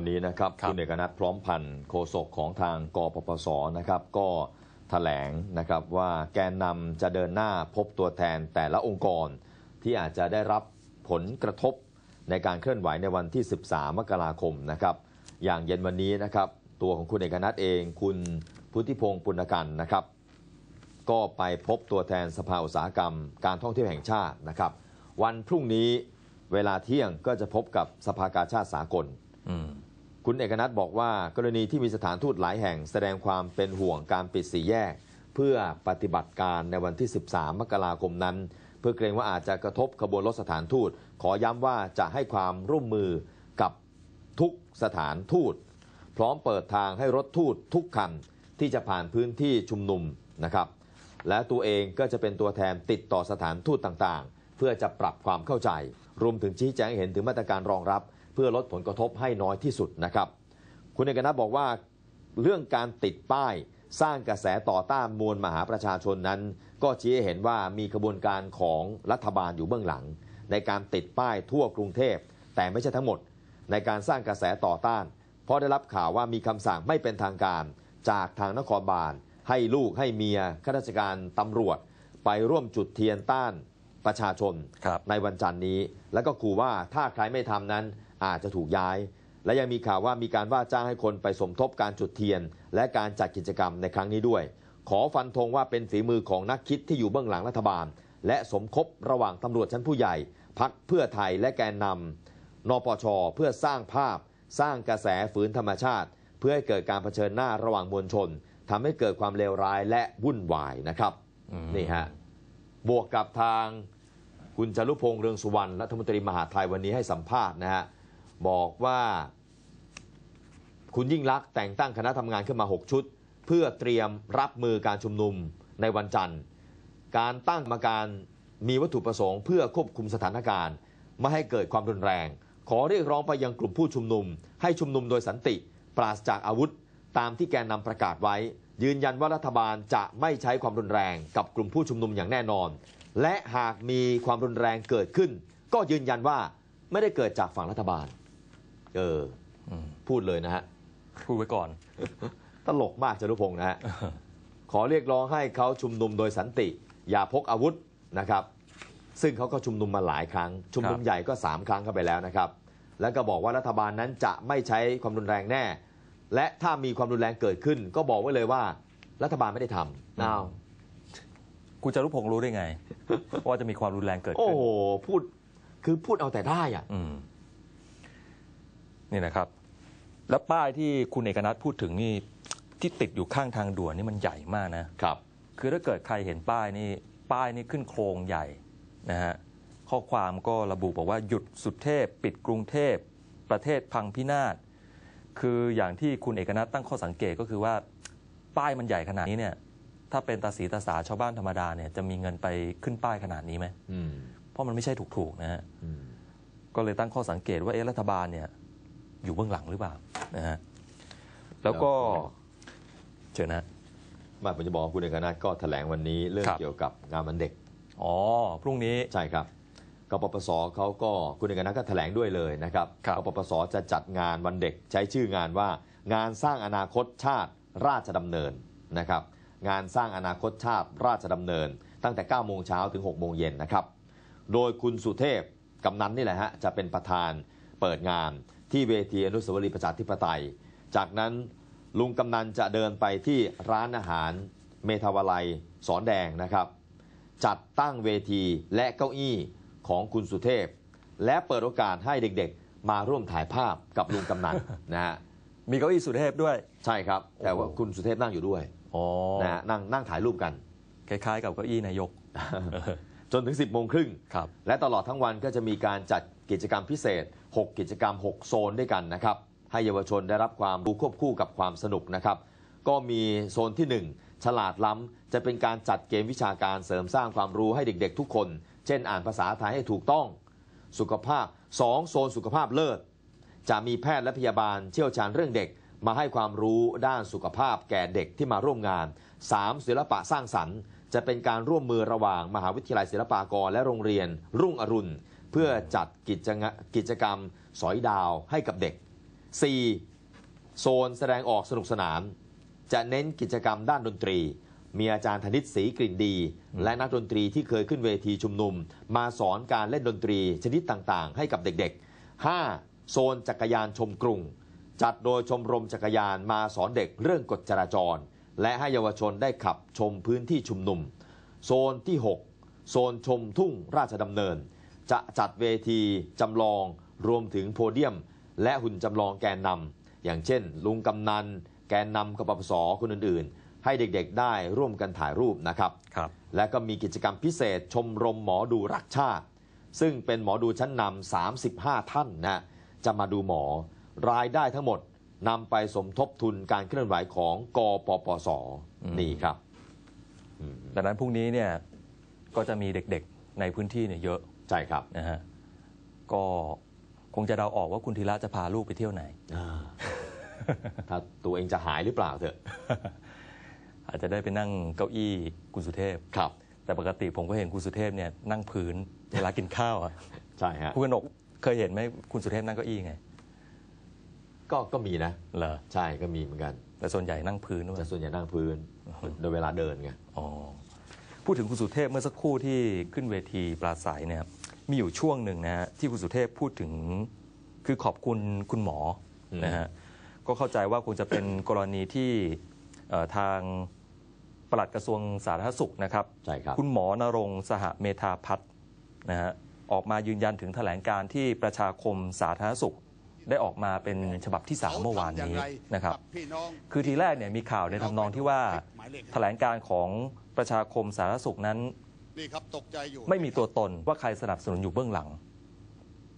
วันนี้นะครับครับณเอกนัทพร้อมพันธ์โฆษกของทางกปปสนะครับ ก็แถลงนะครับว่าแกนนำจะเดินหน้าพบตัวแทนแต่ละองค์กร ที่อาจจะได้รับผลกระทบในการเคลื่อนไหวในวันที่ 13 มกราคมนะครับ อย่างเย็นวันนี้นะครับ ตัวของคุณเอกนัทเอง คุณพุทธิพงศ์ปุณกันนะครับ ก็ไปพบตัวแทนสภาอุตสาหกรรม การท่องเที่ยวแห่งชาตินะครับ วันพรุ่งนี้เวลาเที่ยงก็จะพบกับสภากาชาติสากลอืม คุณเอกนัทบอกว่ากรณีที่มีสถานทูตหลายแห่งแสดงความเป็นห่วงการปิดสี่แยก เพื่อปฏิบัติการในวันที่ 13 มกราคมนั้น เพื่อเกรงว่าอาจจะกระทบขบวนรถสถานทูต ขอย้ำว่าจะให้ความร่วมมือกับทุกสถานทูต พร้อมเปิดทางให้รถทูตทุกคันที่จะผ่านพื้นที่ชุมนุมนะครับ และตัวเองก็จะเป็นตัวแทนติดต่อสถานทูตต่างๆ เพื่อจะปรับความเข้าใจ รวมถึงชี้แจงเห็นถึงมาตรการรองรับ พื่อลดผลกระทบให้น้อยที่สุดนะครับ คุณเอกนัทบอกว่าเรื่องการติดป้ายสร้างกระแสต่อต้านมวลมหาประชาชนนั้น ก็ชี้ให้เห็นว่ามีกระบวนการของรัฐบาลอยู่เบื้องหลัง ในการติดป้ายทั่วกรุงเทพ แต่ไม่ใช่ทั้งหมด ในการสร้างกระแสต่อต้าน เพราะได้รับข่าวว่ามีคำสั่งไม่เป็นทางการ จากทางนครบาล ให้ลูกให้เมียข้าราชการตำรวจ ไปร่วมจุดเทียนต้านประชาชนครับในวันจันทร์นี้ แล้วก็ขู่ว่าถ้าใครไม่ทำนั้น อาจจะถูกย้าย และยังมีข่าวว่ามีการว่าจ้างให้คนไปสมทบการจุดเทียน และการจัดกิจกรรมในครั้งนี้ด้วย ขอฟันธงว่าเป็นฝีมือของนักคิดที่อยู่เบื้องหลังรัฐบาล และสมคบระหว่างตำรวจชั้นผู้ใหญ่พักเพื่อไทยและแกนนำนปช เพื่อสร้างภาพ สร้างกระแสฝืนธรรมชาติ เพื่อให้เกิดการเผชิญหน้าระหว่างมวลชนทำให้เกิดความเลวร้ายและวุ่นวายนะครับอืมนี่ฮะบวกกับทางคุณจารุพงษ์เรืองสุวรรณรัฐมนตรีมหาดไทยวันนี้ให้สัมภาษณ์นะฮะ บอกว่าคุณยิ่งลักษณ์แต่งตั้งคณะทำงานขึ้นมา 6 ชุด เพื่อเตรียมรับมือการชุมนุมในวันจันทร์ การตั้งกรรมการมีวัตถุประสงค์เพื่อควบคุมสถานการณ์ ไม่ให้เกิดความรุนแรง ขอเรียกร้องไปยังกลุ่มผู้ชุมนุม ให้ชุมนุมโดยสันติ ปราศจากอาวุธ ตามที่แกนนำประกาศไว้ ยืนยันว่ารัฐบาลจะไม่ใช้ความรุนแรงกับกลุ่มผู้ชุมนุมอย่างแน่นอน และหากมีความรุนแรงเกิดขึ้น ก็ยืนยันว่าไม่ได้เกิดจากฝั่งรัฐบาล เอออืมพูดเลยนะฮะ พูดไว้ก่อน ตลกมากจารุพงศ์นะฮะ ขอเรียกร้องให้เขาชุมนุมโดยสันติ อย่าพกอาวุธนะครับ ซึ่งเขาก็ชุมนุมมาหลายครั้ง ชุมนุมครับใหญ่ก็ 3 ครั้งเข้าไปแล้วนะครับ แล้วก็บอกว่ารัฐบาลนั้นจะไม่ใช้ความรุนแรงแน่ และถ้ามีความรุนแรงเกิดขึ้น ก็บอกไว้เลยว่า รัฐบาลไม่ได้ทำอ้าวคุณจารุพงศ์รู้ได้ไง ว่าจะมีความรุนแรงเกิดโอ้ขึ้นโหพูดคือพูดเอาแต่ได้อะอืม นี่นะครับ แล้วป้ายที่คุณเอกนัทพูดถึงนี่ที่ติดอยู่ข้างทางด่วนนี่มันใหญ่มากนะครับ คือถ้าเกิดใครเห็นป้ายนี่ป้ายนี่ขึ้นโครงใหญ่นะฮะข้อความก็ระบุบอกว่าหยุดสุดเทพ ปิดกรุงเทพ ประเทศพังพินาศคืออย่างที่คุณเอกนัทตั้งข้อสังเกตก็คือว่าป้ายมันใหญ่ขนาดนี้เนี่ยถ้าเป็นตาสีตาสาชาวบ้านธรรมดาเนี่ยจะมีเงินไปขึ้นป้ายขนาดนี้ไหมอืมเพราะมันไม่ใช่ถูกๆนะฮะอืมก็เลยตั้งข้อสังเกตว่าเอ๊ะรัฐบาลเนี่ย อยู่เบื้องหลังหรือเปล่านะฮะแล้วก็เชิญนะมาผมจะบอกว่าคุณเอกนัทก็แถลงวันนี้เรื่องครับเกี่ยวกับงานวันเด็กอ๋อพรุ่งนี้ใช่ครับกปปสเขาก็คุณเอกนัทก็แถลงด้วยเลยนะครับครับกปปสจะจัดงานวันเด็กใช้ชื่องานว่า งานสร้างอนาคตชาติราชดำเนินนะครับ งานสร้างอนาคตชาติราชดำเนิน ตั้งแต่ 9 โมงเช้าถึง 6 โมงเย็นนะครับ โดยคุณสุเทพกำนันนี่แหละฮะจะเป็นประธานเปิดงาน ที่เวทีอนุสาวรีย์ประชาธิปไตย จากนั้นลุงกำนันจะเดินไปที่ร้านอาหารเมทาวาลัยสอนแดงนะครับ จัดตั้งเวทีและเก้าอี้ของคุณสุเทพ และเปิดโอกาสให้เด็กๆ มาร่วมถ่ายภาพกับลุงกำนันนะฮะมีเก้าอี้สุเทพด้วย ใช่ครับ แต่ว่าโอ้โหคุณสุเทพนั่งอยู่ด้วยอ๋อนะฮะนั่งนั่งถ่ายรูปกัน คล้ายๆ กับเก้าอี้นายก จนถึง 10โมงครึ่ง ครับ และตลอดทั้งวันก็จะมีการจัดกิจกรรมพิเศษ 6 กิจกรรม 6 โซนด้วยกันนะครับ ให้เยาวชนได้รับความรู้ควบคู่กับความสนุกนะครับ ก็มีโซนที่ 1 ฉลาดล้ำ จะเป็นการจัดเกมวิชาการเสริมสร้างความรู้ให้เด็ก ๆ ทุกคน เช่น อ่านภาษาไทยให้ถูกต้อง สุขภาพ 2 โซนสุขภาพเลิศ จะมีแพทย์และพยาบาลเชี่ยวชาญเรื่องเด็ก มาให้ความรู้ด้านสุขภาพแก่เด็กที่มาร่วมงาน 3. ศิลปะสร้างสรรค์ จะเป็นการร่วมมือระหว่างมหาวิทยาลัยศิลปากรและโรงเรียน รุ่งอรุณ เพื่อจัดกิจกิจกรรมสอยดาวให้กับเด็ก 4. โซนแสดงออกสนุกสนาน จะเน้นกิจกรรมด้านดนตรี มีอาจารย์ธนิตศรีกลิ่นดี และนักดนตรีที่เคยขึ้นเวทีชุมนุม มาสอนการเล่นดนตรีชนิดต่างๆ ให้กับเด็กๆ 5. โซนจักรยานชมกรุง จัดโดยชมรมจักรยานมาสอนเด็กเรื่องกฎจราจร และให้เยาวชนได้ขับชมพื้นที่ชุมนุม โซนที่ 6 โซนชมทุ่งราชดำเนิน จะจัดเวทีจำลองรวมถึงโพเดียม และหุ่นจำลองแกนนำอย่างเช่น ลุงกำนัน แกนนำกปปสคนอื่นๆ ให้เด็กๆได้ร่วมกันถ่ายรูปนะครับครับและก็มีกิจกรรมพิเศษชมรมหมอดูรักชาติ ซึ่งเป็นหมอดูชั้นนำ35 ท่านนะจะมาดูหมอรายได้ทั้งหมด นำไปสมทบทุนการเคลื่อนไหวของกปปสอืมนี่ครับดังนั้นพรุ่งนี้เนี่ยก็จะมีเด็กๆในพื้นที่เนี่ยเยอะใช่ครับนะฮะก็คงจะเดาออกว่าคุณธีระจะพาลูกไปเที่ยวไหนอ่าถ้าตัวเองจะหายหรือเปล่าเถอะ อาจจะได้ไปนั่งเก้าอี้คุณสุเทพครับ แต่ปกติผมก็เห็นคุณสุเทพเนี่ยนั่งพื้นเวลากินข้าวอะใช่ฮะคุณกนกเคยเห็นไหมคุณสุเทพนั่งเก้าอี้ไง ก็ก็มีนะเหรอใช่ก็มีเหมือนกัน แต่ส่วนใหญ่นั่งพื้นด้วยแต่ส่วนใหญ่นั่งพื้นโดยเวลาเดินไงอ๋อพูดถึงคุณสุเทพเมื่อสักครู่ที่ขึ้นเวทีปราศัยเนี่ยมีอยู่ช่วงหนึ่งนะฮะที่คุณสุเทพพูดถึงคือขอบคุณคุณหมออมนะฮะก็เข้าใจว่าคงจะเป็นกรณีที่เอ่อทางปลัดกระทรวงสาธารณสุขนะครับใช่ครับ คุณหมอนรงค์สหเมธาพัฒน์นะฮะออกมายืนยันถึงแถลงการที่ประชาคมสาธารณสุข ได้ออกมาเป็นฉบับที่สามเมื่อวานนี้นะครับพี่น้องคือทีแรกเนี่ยมีข่าวในทำนองที่ว่าหมายเลขแถลงการของประชาคมสาธารณสุขนั้นนี่ครับตกใจอยู่ไม่มีตัวตนว่าใครสนับสนุนอยู่เบื้องหลัง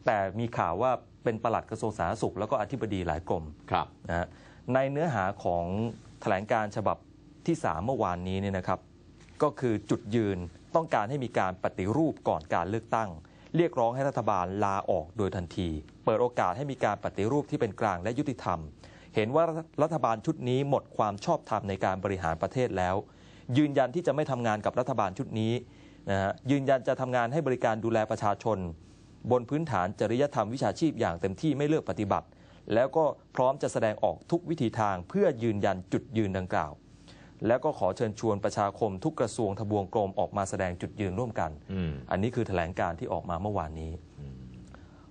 แต่มีข่าวว่าเป็นปลัดกระทรวงสาธารณสุข แล้วก็อธิบดีหลายกรมครับนะฮะในเนื้อหาของแถลงการฉบับที่ 3 เมื่อวานนี้เนี่ยนะครับ ก็คือจุดยืนต้องการให้มีการปฏิรูปก่อนการเลือกตั้ง เรียกร้องให้รัฐบาลลาออกโดยทันที เปิดโอกาสให้มีการปฏิรูปที่เป็นกลางและยุติธรรม เห็นว่ารัฐบาลชุดนี้หมดความชอบธรรมในการบริหารประเทศแล้ว ยืนยันที่จะไม่ทำงานกับรัฐบาลชุดนี้นะฮะยืนยันจะทำงานให้บริการดูแลประชาชน บนพื้นฐานจริยธรรมวิชาชีพอย่างเต็มที่ไม่เลือกปฏิบัติ แล้วก็พร้อมจะแสดงออกทุกวิธีทางเพื่อยืนยันจุดยืนดังกล่าว แล้วก็ขอเชิญชวนประชาคมทุกกระทรวงทบวงกรมออกมาแสดงจุดยืนร่วมกันอืมอันนี้คือแถลงการที่ออกมาเมื่อวานนี้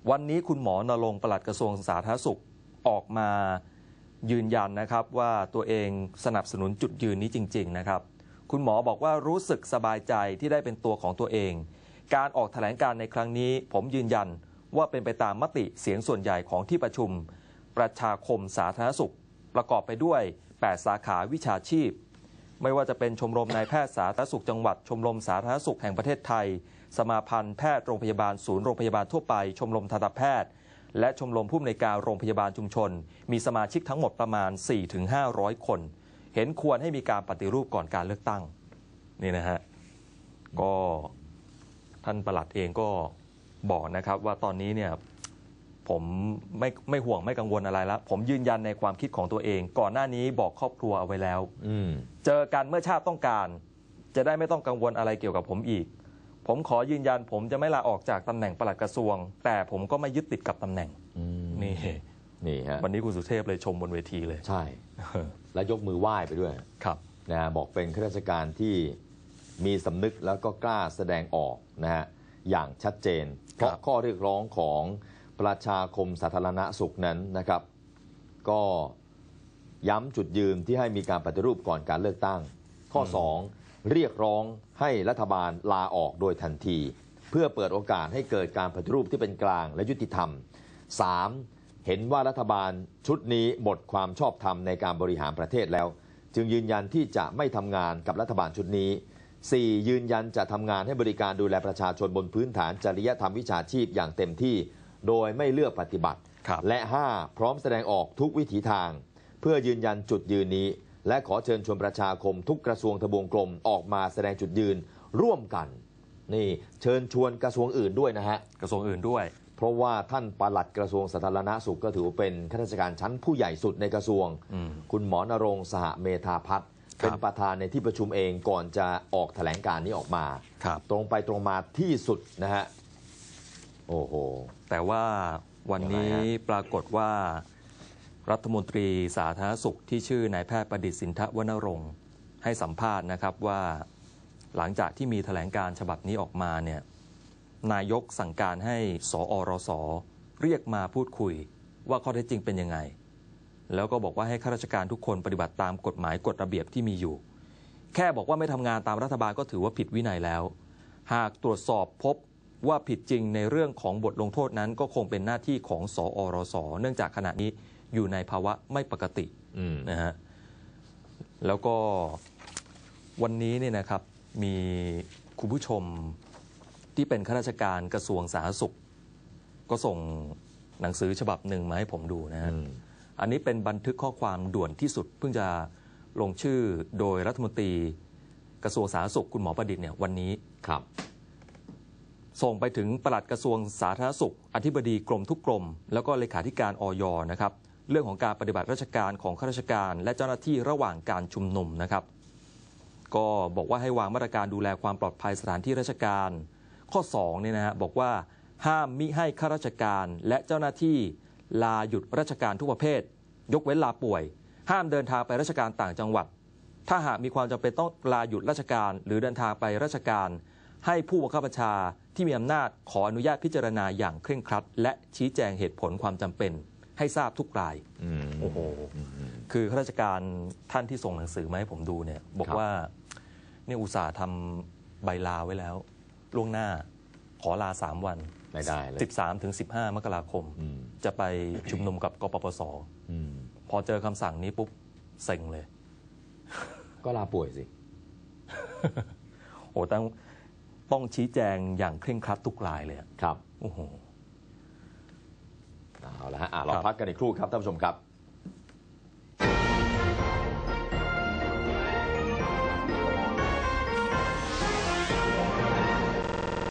วันนี้คุณหมอนรงค์ปลัดกระทรวงสาธารณสุขออกมายืนยันนะครับว่าตัวเองสนับสนุนจุดยืนนี้จริง ๆ นะครับ คุณหมอบอกว่ารู้สึกสบายใจที่ได้เป็นตัวของตัวเอง การออกแถลงการในครั้งนี้ ผมยืนยันว่าเป็นไปตามมติเสียงส่วนใหญ่ของที่ประชุม ประชาคมสาธารณสุข ประกอบไปด้วย 8 สาขาวิชาชีพ ไม่ว่าจะเป็นชมรมนายแพทย์สาธารณสุขจังหวัด ชมรมสาธารณสุขแห่งประเทศไทย สมาพันธ์แพทย์โรงพยาบาลศูนย์โรงพยาบาลทั่วไป ชมรมทันตแพทย์ และชมรมผู้อำนวยการโรงพยาบาลชุมชน มีสมาชิกทั้งหมดประมาณ 4-500 คน เห็นควรให้มีการปฏิรูปก่อนการเลือกตั้งนี่นะฮะก็ท่านประหลัดเองก็บอกนะครับว่าตอนนี้เนี่ย ผมไม่ไม่ห่วงไม่กังวลอะไรแล้ว ผมยืนยันในความคิดของตัวเอง ก่อนหน้านี้บอกครอบครัวเอาไว้แล้ว อืม เจอกันเมื่อชาติต้องการ จะได้ไม่ต้องกังวลอะไรเกี่ยวกับผมอีก ผมขอยืนยัน ผมจะไม่ลาออกจากตำแหน่งปลัดกระทรวง แต่ผมก็ไม่ยึดติดกับตำแหน่ง อืมนี่ นี่ฮะวันนี้คุณสุเทพเลยชมบนเวทีเลย ใช่ แล้วยกมือไหว้ไปด้วยครับ นะฮะบอกเป็นข้าราชการที่มีสำนึกแล้วก็กล้าแสดงออกนะฮะอย่างชัดเจน เพราะครับข้อเรียกร้องของ ประชาคมสาธารณสุขนั้นนะครับ ก็ย้ำจุดยืนที่ให้มีการปฏิรูปก่อนการเลือกตั้ง ข้อ 2 เรียกร้องให้รัฐบาลลาออกโดยทันที เพื่อเปิดโอกาสให้เกิดการปฏิรูปที่เป็นกลางและยุติธรรม 3. เห็นว่ารัฐบาลชุดนี้หมดความชอบธรรมในการบริหารประเทศแล้ว จึงยืนยันที่จะไม่ทำงานกับรัฐบาลชุดนี้ 4. ยืนยันจะทำงานให้บริการดูแลประชาชนบนพื้นฐานจริยธรรมวิชาชีพอย่างเต็มที่ โดยไม่เลือกปฏิบัติครับและ 5. พร้อมแสดงออกทุกวิถีทาง เพื่อยืนยันจุดยืนนี้ และขอเชิญชวนประชาคมทุกกระทรวงทบวงกลมออกมาแสดงจุดยืนร่วมกัน นี่เชิญชวนกระทรวงอื่นด้วยนะฮะกระทรวงอื่นด้วย เพราะว่าท่านปลัดกระทรวงสาธารณสุขก็ถือว่าเป็นข้าราชการชั้นผู้ใหญ่สุดในกระทรวงอืมคุณหมอนรงค์สหเมธาพัฒน์ครับเป็นประธานในที่ประชุมเองก่อนจะออกแถลงการนี้ออกมาครับตรงไปตรงมาที่สุดนะฮะ โอ้โห แต่ว่าวันนี้ยังไงฮะปรากฏว่า รัฐมนตรีสาธารณสุขที่ชื่อนายแพทย์ประดิษฐ์สินทะวนรงค์ให้สัมภาษณ์นะครับว่าหลังจากที่มีแถลงการฉบับนี้ออกมาเนี่ยนายกสั่งการให้สอรสเรียกมาพูดคุยว่าข้อเท็จจริงเป็นยังไง แล้วก็บอกว่าให้ข้าราชการทุกคนปฏิบัติตามกฎหมายกฎระเบียบที่มีอยู่ แค่บอกว่าไม่ทำงานตามรัฐบาลก็ถือว่าผิดวินัยแล้ว หากตรวจสอบพบ ว่าผิดจริงในเรื่องของบทลงโทษนั้นก็คงเป็นหน้าที่ของสอรส เนื่องจากขณะนี้อยู่ในภาวะไม่ปกติอืมนะฮะแล้วก็วันนี้เนี่ยนะครับมีคุณผู้ชมที่เป็นข้าราชการกระทรวงสาธารณสุข ก็ส่งหนังสือฉบับหนึ่งมาให้ผมดูนะฮะอืมอันนี้เป็นบันทึกข้อความด่วนที่สุด เพิ่งจะลงชื่อโดยรัฐมนตรีกระทรวงสาธารณสุขคุณหมอประดิษฐ์เนี่ยวันนี้ครับ ส่งไปถึงปลัดกระทรวงสาธารณสุข อธิบดีกรมทุกกรม แล้วก็เลขาธิการออยนะครับ เรื่องของการปฏิบัติราชการของข้าราชการ และเจ้าหน้าที่ระหว่างการชุมนุมนะครับ ก็บอกว่าให้วางมาตรการดูแลความปลอดภัยสถานที่ราชการ ข้อ2เนี่ยนะฮะบอกว่าห้ามมิให้ข้าราชการและเจ้าหน้าที่ลาหยุดราชการทุกประเภท ยกเว้นลาป่วย ห้ามเดินทางไปราชการต่างจังหวัด ถ้าหากมีความจำเป็นต้องลาหยุดราชการ หรือเดินทางไปราชการ ให้ผู้บังคับบัญชา ที่มีอำนาจขออนุญาตพิจารณาอย่างเคร่งครัด และชี้แจงเหตุผลความจำเป็นให้ทราบทุกรายอืมโอ้โหคือข้าราชการท่านที่ส่งหนังสือมาให้ผมดูเนี่ยบอกครับว่าเนี่ยอุตส่าห์ทำใบลาไว้แล้ว ล่วงหน้าขอลา 3 วันไม่ได้เลย13ถึง15 มกราคมอืมจะไปชุมนุมกับกปปสอืมพอเจอคำสั่งนี้ปุ๊บเซ็งเลย ก็ลาป่วยสิโอ้ต้อง ต้องชี้แจงอย่างเคร่งครัดทุกรายเลยอะครับ โอ้โห เอาละฮะอะเราครับพักกันอีกครู่ครับท่านผู้ชมครับ